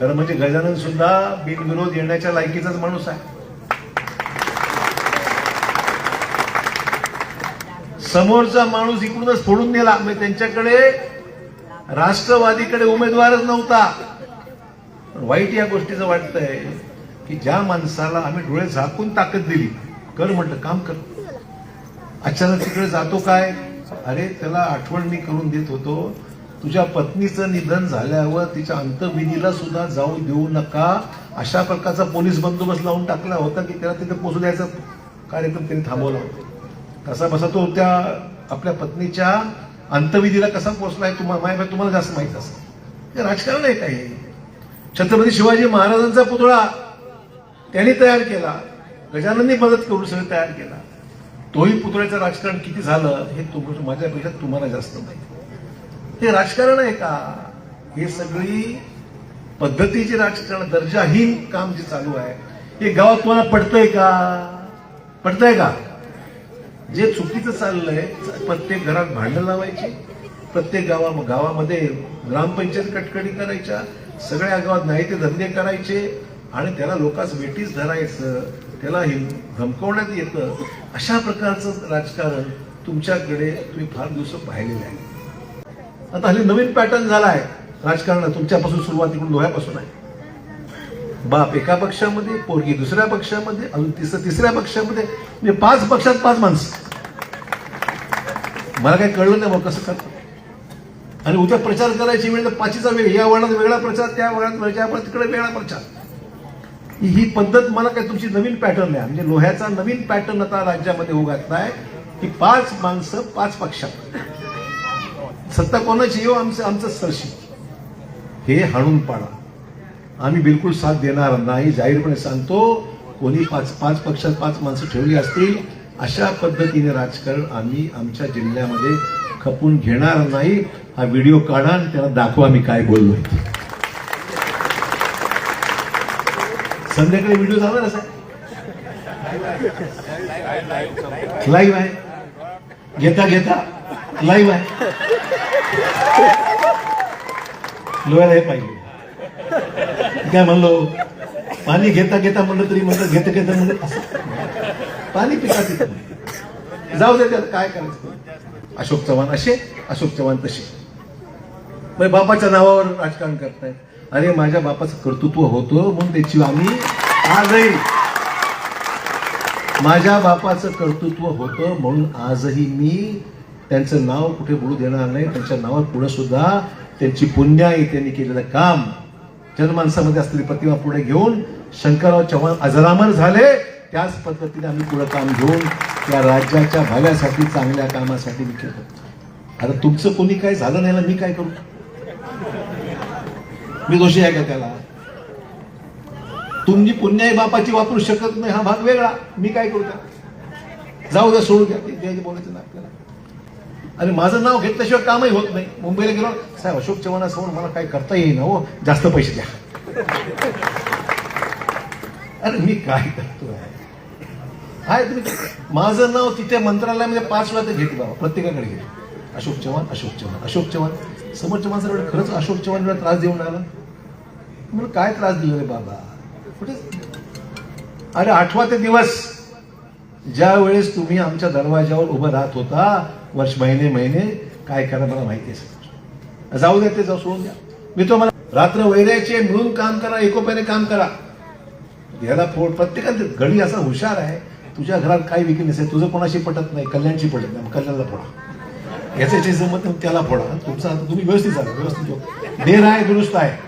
खरं म्हणजे गजानन सुद्धा बिनविरोध येण्याच्या लायकीचाच माणूस आहे. समोरचा माणूस इकडूनच फोडून नेला. म्हणजे त्यांच्याकडे राष्ट्रवादीकडे उमेदवारच नव्हता. पण वाईट या गोष्टीचं वाटतंय की ज्या माणसाला आम्ही डोळे झाकून ताकद दिली कर म्हटलं काम कर. अचानक तिकडे जातो काय? अरे त्याला आठवण मी करून देत होतो. तुझ्या पत्नीचं निधन झाल्यावर तिच्या अंतविधीला सुद्धा जाऊ देऊ नका. अशा प्रकारचा पोलीस बंदोबस्त लावून टाकला होता की त्याला तिथे पोचू द्यायचा कार्यक्रम त्यांनी थांबवला होता. कसा बसा तो त्या आपल्या पत्नीच्या अंतविधीला कसा पोचलाय तुम्हाला माहिती तुम्हाला जास्त माहीत असं हे राजकारण आहे काय छत्रपती शिवाजी महाराजांचा पुतळा त्यांनी तयार केला. गजानननी मदत करून सगळं तयार केला. तोही पुतळ्याचं राजकारण किती झालं हे तुम माझ्यापेक्षा तुम्हाला जास्त माहिती. हे राजकारण आहे का? हे सगळी पद्धतीचे राजकारण दर्जाहीन काम जे चालू आहे हे गावात तुम्हाला पडतंय का? पडतंय का? जे चुकीचं चाललंय प्रत्येक घरात भांडण लावायची प्रत्येक गावा गावामध्ये ग्रामपंचायत कटकडी करायच्या सगळ्या गावात नाही ते धंदे करायचे आणि त्याला लोकांस वेटीस धरायचं त्याला हे धमकवण्यात येतं अशा प्रकारचं राजकारण तुमच्याकडे तुम्ही फार दिवस पाहिलेलं आहे. आता हल्ली नवीन पॅटर्न झाला आहे राजकारणात तुमच्यापासून सुरुवात इकडून डोळ्यापासून आहे. बाप एका पक्षामध्ये पोरगी दुसऱ्या पक्षामध्ये अजून तिसऱ्या तिसऱ्या पक्षामध्ये म्हणजे पाच पक्षात पाच माणसं. मला काही कळलं नाही मग कसं करतात. आणि उद्या प्रचार करायची वेळ तर पाचीचा वेळ या वळणात वेगळा प्रचार त्या वळणात वेगळा तिकडे वेगळा प्रचार. ही पद्धत मला काय तुमची नवीन पॅटर्न आहे म्हणजे लोह्याचा नवीन पॅटर्न आता राज्यामध्ये होऊ घातलाय की पाच माणसं पाच पक्षात. सत्ता कोणाची? येऊ आमचं आमचं सरशी. हे हाणून पाडा. आम्ही बिलकुल साथ देणार नाही. जाहीरपणे सांगतो कोणी पाच पाच पक्षात पाच माणसं ठेवली असतील अशा पद्धतीने राजकारण आम्ही आमच्या जिल्ह्यामध्ये खपून घेणार नाही. हा व्हिडिओ काढा आणि त्याला दाखवा मी काय बोललोय. ते. संध्याकाळी व्हिडिओ जाणार असा लाईव्ह आहे. घेता घेता. लाईव्ह आहे लोहायला हे पाहिजे. काय म्हणलो? पाणी घेता घेता म्हणलं तरी म्हणलं घेता घेता म्हणलं असं. पाणी पिता तिथं जाऊ दे त्यात काय करायचं? अशोक चव्हाण असे अशोक चव्हाण तसे. मग बापाच्या नावावर राजकारण करतायत. अरे माझ्या बापाचं कर्तृत्व होतं म्हणून त्याची आम्ही आजही माझ्या बापाचं कर्तृत्व होतं म्हणून आजही मी त्यांचं नाव कुठे बोलू देणार नाही. त्यांच्या नावात पुढे सुद्धा त्यांची पुण्याई त्यांनी केलेलं काम जनमानसामध्ये असलेली प्रतिमा पुढे घेऊन शंकरराव चव्हाण अजरामर झाले. त्याच पद्धतीने आम्ही पुढे काम घेऊन या राज्याच्या भाव्यासाठी चांगल्या कामासाठी मी केलं. आता तुमचं कोणी काय झालं नाही ना मी काय करू? मी दोषी आहे का त्याला? तुम्ही पुण्याई बापाची वापरू शकत नाही हा भाग वेगळा. मी काय करू त्या जाऊ द्या सोडू द्या. ते बोलायचं ना आपल्याला. आणि माझं नाव घेतल्याशिवाय कामही होत नाही. मुंबईला गेलो साहेब अशोक चव्हाणासमोर मला काय करता येईल हो जास्त पैसे द्या. अरे मी काय करतोय आहे तुम्ही माझं नाव तिथे मंत्रालयामध्ये पाच वेळा ते घेतलं बाबा प्रत्येकाकडे घेतलं अशोक चव्हाण अशोक चव्हाण अशोक चव्हाण. समोर चव्हाण सर खरंच अशोक चव्हाण त्रास देऊन आला म्हणून काय त्रास दिला रे बाबा? कुठे? अरे आठवा ते दिवस. ज्या वेळेस तुम्ही आमच्या दरवाजावर उभं राहत होता वर्ष महिने महिने काय करा मला माहिती आहे जाऊ द्या ते जाऊ सोडून द्या. मी तो मला रात्र वैरायचे मिळून काम करा एकोप्याने काम करा. याला फोड प्रत्येकाला गडी असा हुशार आहे तुझ्या घरात काय विकनेस आहे तुझं कोणाशी पटत नाही कल्याणशी पटत नाही मग कल्याणला फोडा. याच्याशी जमत त्याला फोडा. तुमचा तुम्ही व्यवस्थित झाला व्यवस्थित. देर आहे दुरुस्त आहे.